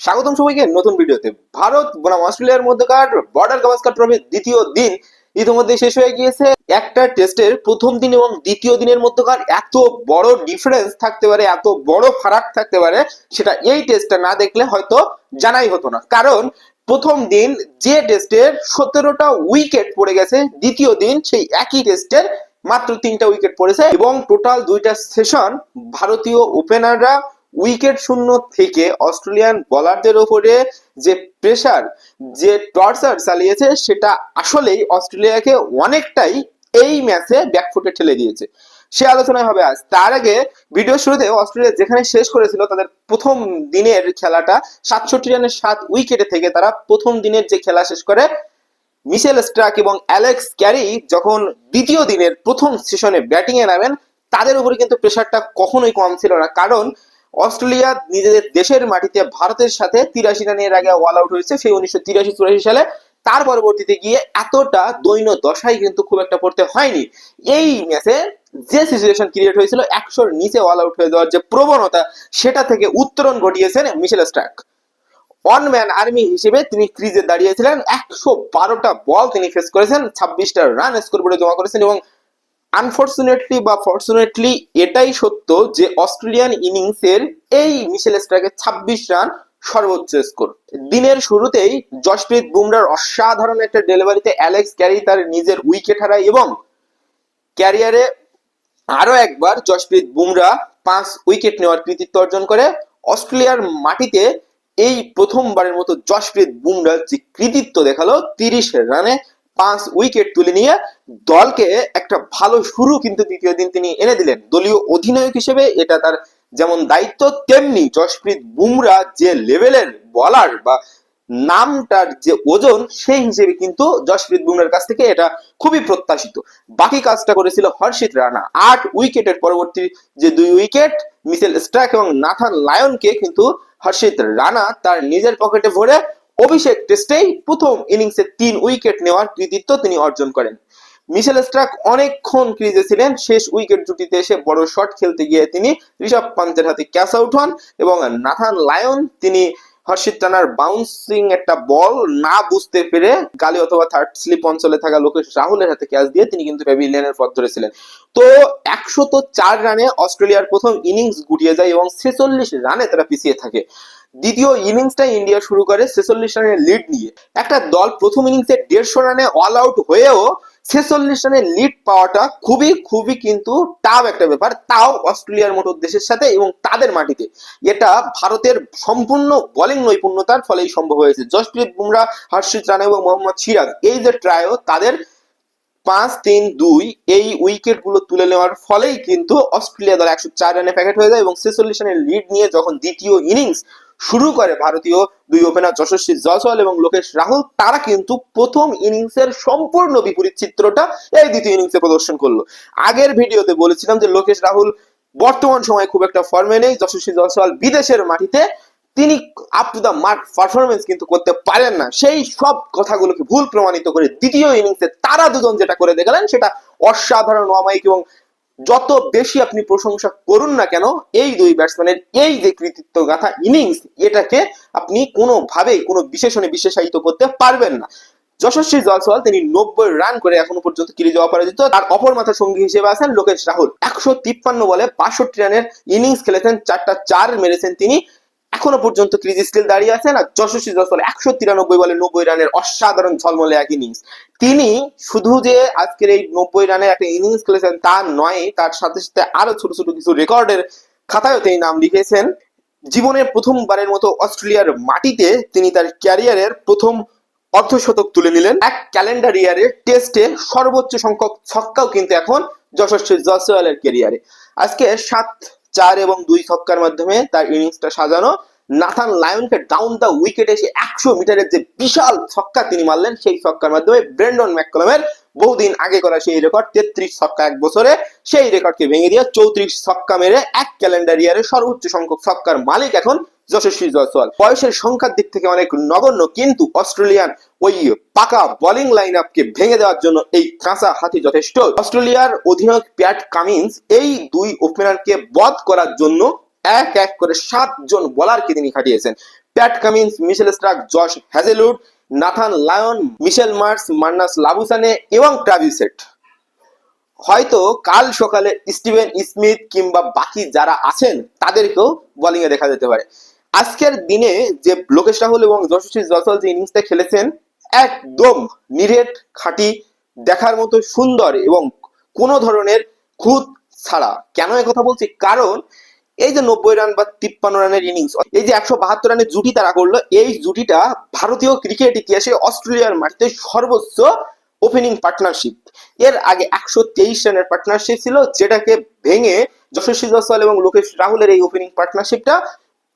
স্বাগতম সবাইকে নতুন ভিডিওতে। ভারত বনাম অস্ট্রেলিয়ার মধ্যকার বর্ডার গাভাস্কার ট্রফির দ্বিতীয় দিন ইতিমধ্যে শেষ হয়ে গিয়েছে। একটা টেস্টের প্রথম দিন এবং দ্বিতীয় দিনের মধ্যকার এত বড় ডিফারেন্স থাকতে পারে, এত বড় ফারাক থাকতে পারে, সেটা এই টেস্টটা না দেখলে হয়তো জানাই হতো না। কারণ প্রথম দিন যে টেস্টের সতেরোটা উইকেট পড়ে গেছে, দ্বিতীয় দিন সেই একই টেস্টের মাত্র তিনটা উইকেট পড়েছে এবং টোটাল দুইটা সেশন ভারতীয় ওপেনাররা উইকেট শূন্য থেকে অস্ট্রেলিয়ান বোলারদের ওপরে যে প্রেসার যে টর্চার চালিয়েছে, সেটা আসলেই অস্ট্রেলিয়াকে অনেকটাই এই ম্যাচে ব্যাকফুটে ঠেলে দিয়েছে। সে আলোচনায় হবে আজ। তার আগে ভিডিও শুরুতে অস্ট্রেলিয়া যেখানে শেষ করেছিল, তাদের প্রথম দিনের খেলাটা, সাতষট্টি রানের সাত উইকেটে থেকে তারা প্রথম দিনের যে খেলা শেষ করে, মিশেল স্ট্রাক এবং অ্যালেক্স ক্যারি যখন দ্বিতীয় দিনের প্রথম সেশনে ব্যাটিং এ নামেন, তাদের উপরে কিন্তু প্রেশারটা কখনোই কম ছিল না। কারণ অস্ট্রেলিয়া নিজেদের দেশের মাটিতে ভারতের সাথে তিরাশি রানের আগে অল আউট হয়েছে, সেই উনিশশো তিরাশি চুরাশি সালে। তার পরবর্তীতে গিয়ে এতটা দৈন্য দশাই কিন্তু খুব একটা পড়তে হয়নি। এই ম্যাচে যে সিচুয়েশন ক্রিয়েট হয়েছিল, একশোর নিচে অল আউট হয়ে যাওয়ার যে প্রবণতা, সেটা থেকে উত্তরণ ঘটিয়েছেন Mitchell Starc. One man army হিসেবে তিনি ক্রিজে দাঁড়িয়েছিলেন। একশো বারোটা বল তিনি ফেস করেছেন, ছাব্বিশটা রান স্কোর বোর্ডে জমা করেছেন এবং আনফর্চুনেটলি বা ফর্চুনেটলি এটাই সত্য যে অস্ট্রেলিয়ান ইনিংসের এই মিশেল স্ট্রাকের ছাব্বিশ রান সর্বোচ্চ স্কোর। দিনের শুরুতেই জশপ্রীত বুমরার অসাধারণ একটা ডেলিভারিতে অ্যালেক্স ক্যারি তার নিজের উইকেট হারায় এবং ক্যারিয়ারে আরও একবার জশপ্রীত বুমরা পাঁচ উইকেট নেওয়ার কৃতিত্ব অর্জন করে। অস্ট্রেলিয়ার মাটিতে এই প্রথমবারের মতো জশপ্রীত বুমরা যে কৃতিত্ব দেখাল, তিরিশ রানে পাঁচ উইকেট তুলে নিয়ে দলকে একটা ভালো শুরু কিন্তু দ্বিতীয় দিন তিনি এনে দিলেন। দলীয় অধিনায়ক হিসেবে এটা তার যেমন দায়িত্ব, তেমনি জশপ্রীত বুমরা যে লেভেলের বলার বা নামটার যে ওজন, সেই হিসেবে কিন্তু জশপ্রীত বুমরার কাছ থেকে এটা খুবই প্রত্যাশিত। বাকি কাজটা করেছিল হর্ষিত রানা। আট উইকেটের পরবর্তী যে দুই উইকেট, মিসেল স্ট্রাক এবং নাথান লায়নকে কিন্তু হর্ষিত রানা তার নিজের পকেটে ভরে অভিষেক টেস্টেই প্রথম ইনিংসে তিন উইকেট নেওয়ার কৃতিত্ব তিনি অর্জন করেন। মিশেল স্ট্রাক অনেকক্ষণ ক্রিজে ছিলেন, শেষ উইকেট জুটিতে এসে বড় শট খেলতে গিয়ে তিনি ঋষভ পান্তের হাতে ক্যাচ আউট হন এবং নাথান লায়ন তিনি হর্ষিত রানার বাউন্সিং একটা বল না বুঝতে পেরে গালি অথবা থার্ড স্লিপ অঞ্চলে থাকা লোকেশ রাহুলের হাতে ক্যাচ দিয়ে তিনি কিন্তু প্যাভিলিয়নের পথ ধরেছিলেন তো একশত চার রানে অস্ট্রেলিয়ার প্রথম ইনিংস গুটিয়ে যায় এবং ছেচল্লিশ রানে তারা পিছিয়ে থাকে। দ্বিতীয় ইনিংসটা ইন্ডিয়া শুরু করে ছেচল্লিশ রানের লিড নিয়ে। একটা দল প্রথম ইনিংসে দেড়শো রানে অল আউট হয়েও ছেচল্লিশ রানের লিড পাওয়াটা খুবই খুবই কিন্তু টাফ একটা ব্যাপার। তাও অস্ট্রেলিয়ার মতো দেশের সাথে এবং তাদের মাটিতে। এটা ভারতের সম্পূর্ণ বোলিং নৈপুণ্যতার ফলেই সম্ভব হয়েছে। জসপ্রীত বুমরা, হর্ষিত রানা এবং মোহাম্মদ সিরাজ এই যে ট্রায়ও তাদের পাঁচ, তিন, দুই এই উইকেটগুলো তুলে নেওয়ার ফলেই কিন্তু অস্ট্রেলিয়া দল একশো চার রানে প্যাকেট হয়ে যায় এবং ছেচল্লিশ রানের লিড নিয়ে যখন দ্বিতীয় ইনিংস শুরু করে ভারতীয় দুই ওপেনার যশস্বী জয়সওয়াল এবং লোকেশ রাহুল, তারা কিন্তু প্রথম ইনিংসের সম্পূর্ণ বিপরীত চিত্রটা এই দ্বিতীয় ইনিংসে প্রদর্শন করল। আগের ভিডিওতে বলেছিলাম যে লোকেশ রাহুল বর্তমান সময়ে খুব একটা ফর্মে নেই, যশস্বী জয়সওয়াল বিদেশের মাটিতে তিনি up to the mark performance কিন্তু করতে পারেন না। সেই সব কথাগুলোকে ভুল প্রমাণিত করে দ্বিতীয় ইনিংসে তারা দুজন যেটা করে দেখালেন, সেটা অসাধারণ, অমায়িক এবং যত বেশি আপনি প্রশংসা করুন না কেন, এই দুই ব্যাটসম্যানের এই যে কৃতিত্ব গাথা ইনিংস এটাকে আপনি কোনোভাবেই, কোনো বিশেষণে বিশেষায়িত করতে পারবেন না। যশস্বী জয়সওয়াল, তিনি নব্বই রান করে এখনও পর্যন্ত ক্রিজে অপরাজিত তার অপর মাথা সঙ্গী হিসেবে আছেন লোকেশ রাহুল। একশো তিপ্পান্ন বলে বাষট্টি রানের ইনিংস খেলেছেন, চারটা চার মেরেছেন তিনি। এখনও পর্যন্ত ক্রিজ স্টিল দাঁড়িয়ে আছেন আর যশস্বী জয়সওয়াল একশো তিরানব্বই বলে নব্বই রানের অসাধারণ ঝলমলে এক ইনিংস তিনি শুধু যে আজকের এই নব্বই রানের একটা ইনিংস খেলেছেন তা নয়, তার সাথে সাথে আরও ছোট ছোট কিছু রেকর্ডের খাতায়ও তিনি নাম লিখেছেন। জীবনের প্রথমবারের মতো অস্ট্রেলিয়ার মাটিতে তিনি তার ক্যারিয়ারের প্রথম অর্ধশতক তুলে নিলেন। এক ক্যালেন্ডার ইয়ারে টেস্টে সর্বোচ্চ সংখ্যক ছক্কাও কিন্তু এখন যশস্বী জয়সওয়ালের ক্যারিয়ারে। আজকে সাত চার এবং দুই ছক্কার মাধ্যমে তার ইনিংসটা সাজানো। নাথান লায়নকে ডাউন দা উইকেটে এসে একশো মিটারের যে বিশাল ছক্কা তিনি মারলেন, সেই ছক্কার মাধ্যমে ব্রেন্ডন ম্যাককলমের বহুদিন আগে করা সেই রেকর্ড তেত্রিশ ছক্কা এক বছরে, সেই রেকর্ডকে ভেঙে দিয়ে চৌত্রিশ ছক্কা মেরে এক ক্যালেন্ডার ইয়ারে সর্বোচ্চ সংখ্যক ছক্কার মালিক এখন যশস্বী জয়সওয়াল। বয়সের সংখ্যার দিক থেকে অনেক নগণ্য, কিন্তু অস্ট্রেলিয়ান ওই পাকা বোলিং লাইন আপকে ভেঙে দেওয়ার জন্য এই কাঁচা হাতি যথেষ্ট। অস্ট্রেলিয়ার অধিনায়ক প্যাট কামিন্স এই দুই ওপেনারকে বধ করার জন্য এক এক করে সাতজন বোলারকে তিনি খাটিয়েছেন। Pat Cummins Mitchell Starc Josh Hazlewood Nathan Lyon Mitchell Marsh Marnus Labuschagne এবং ট্রাভিসেট হয়তো কাল সকালে স্টিভেন স্মিথ কিংবা বাকি যারা আছেন, তাদেরকেও বোলিং এ দেখা যেতে পারে। আজকের দিনে যে লোকেশ রাহুল এবং যশস্বী জয়সওয়াল যে ইনিংসটা খেলেছেন, একদম নিরেট খাঁটি, দেখার মতো সুন্দর এবং কোনো ধরনের খুঁত ছাড়া। কেন কথা বলছি? কারণ এই যে নব্বই রান বা তিপ্পান্ন রানের ইনিংস এই যে একশো বাহাত্তর রানের জুটি তারা করল, এই জুটিটা ভারতীয় ক্রিকেট ইতিহাসে অস্ট্রেলিয়ার মাটিতে সর্বোচ্চ ওপেনিং পার্টনারশিপ এর আগে একশো তেইশ রানের পার্টনারশিপ ছিল, যেটাকে ভেঙে যশস্বী জয়সওয়াল এবং লোকেশ রাহুলের এই ওপেনিং পার্টনারশিপটা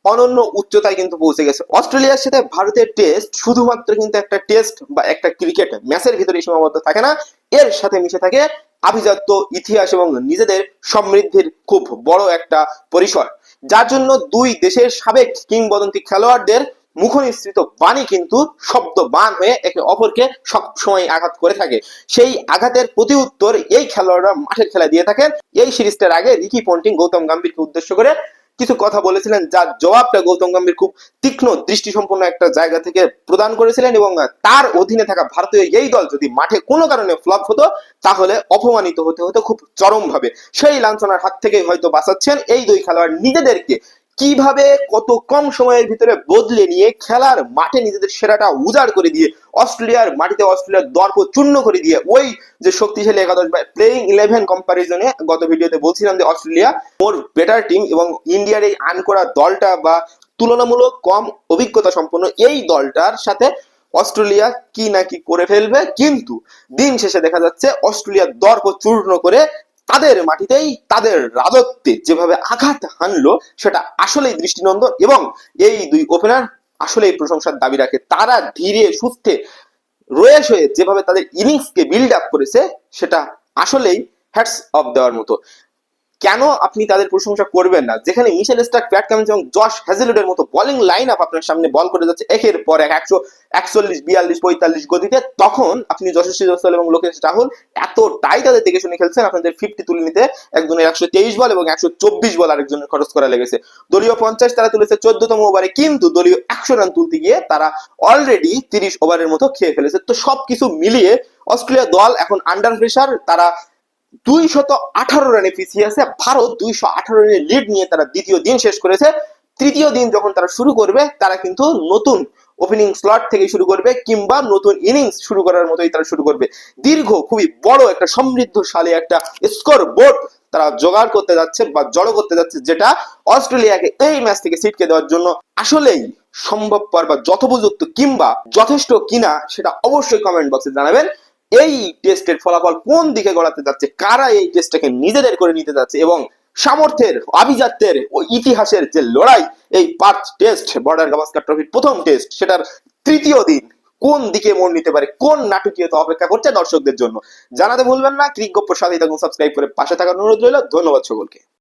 অনন্য উচ্চতায় কিন্তু পৌঁছে গেছে। অস্ট্রেলিয়ার সাথে ভারতের টেস্ট শুধুমাত্র কিন্তু একটা টেস্ট বা একটা ক্রিকেট ম্যাচের ভিতরে সীমাবদ্ধ থাকে না, এর সাথে মিশে থাকে আভিজাত্য, ইতিহাস এবং নিজেদের সমৃদ্ধির খুব বড় একটা পরিসর। যার জন্য দুই দেশের সাবেক কিংবদন্তি খেলোয়াড়দের মুখনিসৃত বাণী কিন্তু শব্দ বান হয়ে একে অপরকে সবসময় আঘাত করে থাকে। সেই আঘাতের প্রতি উত্তর এই খেলোয়াড়রা মাঠের খেলা দিয়ে থাকেন। এই সিরিজটার আগে রিকি পন্টিং গৌতম গাম্ভীরকে উদ্দেশ্য করে কিছু কথা বলেছিলেন যার জবাবটা গৌতম গম্ভীর খুব তীক্ষ্ণ দৃষ্টি সম্পন্ন একটা জায়গা থেকে প্রদান করেছিলেন এবং তার অধীনে থাকা ভারতীয় এই দল যদি মাঠে কোনো কারণে ফ্লপ হতো, তাহলে অপমানিত হতে হতো খুব চরমভাবে। সেই লাঞ্ছনার হাত থেকে হয়তো বাঁচাচ্ছেন এই দুই খেলোয়াড় নিজেদেরকে। কীভাবে কত কম সময়ের ভিতরে বদলে নিয়ে খেলার মাঠে নিজেদের সেরাটা উজাড় করে দিয়ে অস্ট্রেলিয়ার মাটিতে অস্ট্রেলিয়ার দর্প চূর্ণ করে দিয়ে ওই যে শক্তিশালী একাদশ বা প্লেইং ইলেভেন কম্পারিজনে গত ভিডিওতে বলছিলাম যে অস্ট্রেলিয়া ওর বেটার টিম এবং ইন্ডিয়ার এই আন করা দলটা বা তুলনামূলক কম অভিজ্ঞতা সম্পন্ন এই দলটার সাথে অস্ট্রেলিয়া কি না কি করে ফেলবে? কিন্তু দিন শেষে দেখা যাচ্ছে অস্ট্রেলিয়ার দর্প চূর্ণ করে তাদের মাটিতেই তাদের রাজত্বে যেভাবে আঘাত হানলো, সেটা আসলেই দৃষ্টিনন্দন এবং এই দুই ওপেনার আসলেই প্রশংসার দাবি রাখে। তারা ধীরে সুস্থে রয়েস হয়ে যেভাবে তাদের ইনিংসকে বিল্ড আপ করেছে, সেটা আসলেই হ্যাটস অফ দেওয়ার মতো। কেন আপনি তাদের প্রশংসা করবেন না? যেখানে মিশেল স্টার্ক, প্যাট কামিন্স এবং জশ হ্যাজেলুডের মতো বোলিং লাইন আপ আপনার সামনে বল করে যাচ্ছে, একের পর এক, একশো একচল্লিশ, বিয়াল্লিশ, পঁয়তাল্লিশ গতিতে, তখন আপনি যশস্বী জয়সওয়াল এবং লোকেশ রাহুল এতটাই তাদের দেখে শুনে খেলছেন, আপনাদের ফিফটি তুলে নিতে একজনের একশো তেইশ বল এবং একশো চব্বিশ বল আরেকজনের খরচ করা লেগেছে। দলীয় পঞ্চাশ তারা তুলেছে চোদ্দতম ওভারে কিন্তু দলীয় একশো রান তুলতে গিয়ে তারা অলরেডি তিরিশ ওভারের মতো খেয়ে ফেলেছে। তো সবকিছু মিলিয়ে অস্ট্রেলিয়া দল এখন আন্ডার প্রেশার তারা দুইশত আঠারো রানে পিছিয়ে আছে। ভারত দুইশো আঠারো রানের লিড নিয়ে তারা দ্বিতীয় দিন শেষ করেছে। তৃতীয় দিন যখন তারা শুরু করবে, তারা কিন্তু নতুন ওপেনিং স্লট থেকে শুরু করবে কিংবা নতুন ইনিংস শুরু করার মতোই তারা শুরু করবে। দীর্ঘ, খুবই বড় একটা সমৃদ্ধশালী একটা স্কোর বোর্ড তারা জোগাড় করতে যাচ্ছে বা জড়ো করতে যাচ্ছে যেটা অস্ট্রেলিয়াকে এই ম্যাচ থেকে সিটকে দেওয়ার জন্য আসলেই সম্ভবপর বা যথোপযুক্ত কিংবা যথেষ্ট কিনা সেটা অবশ্যই কমেন্ট বক্সে জানাবেন। এই টেস্টের ফলাফল কোন দিকে গড়াতে যাচ্ছে? কারা এই টেস্টটাকে নিজেদের করে নিতে যাচ্ছে? এবং সামর্থ্যের, আভিজাত্যের ও ইতিহাসের যে লড়াই, এই পাঁচ টেস্ট বর্ডার গাভাস্কার ট্রফির প্রথম টেস্ট সেটার তৃতীয় দিন কোন দিকে মন নিতে পারে? কোন নাটকীয়তা অপেক্ষা করছে দর্শকদের জন্য? জানাতে ভুলবেন না ক্রিক গপ্প সাথে সাবস্ক্রাইব করে পাশে থাকার অনুরোধ রইল। ধন্যবাদ সকলকে।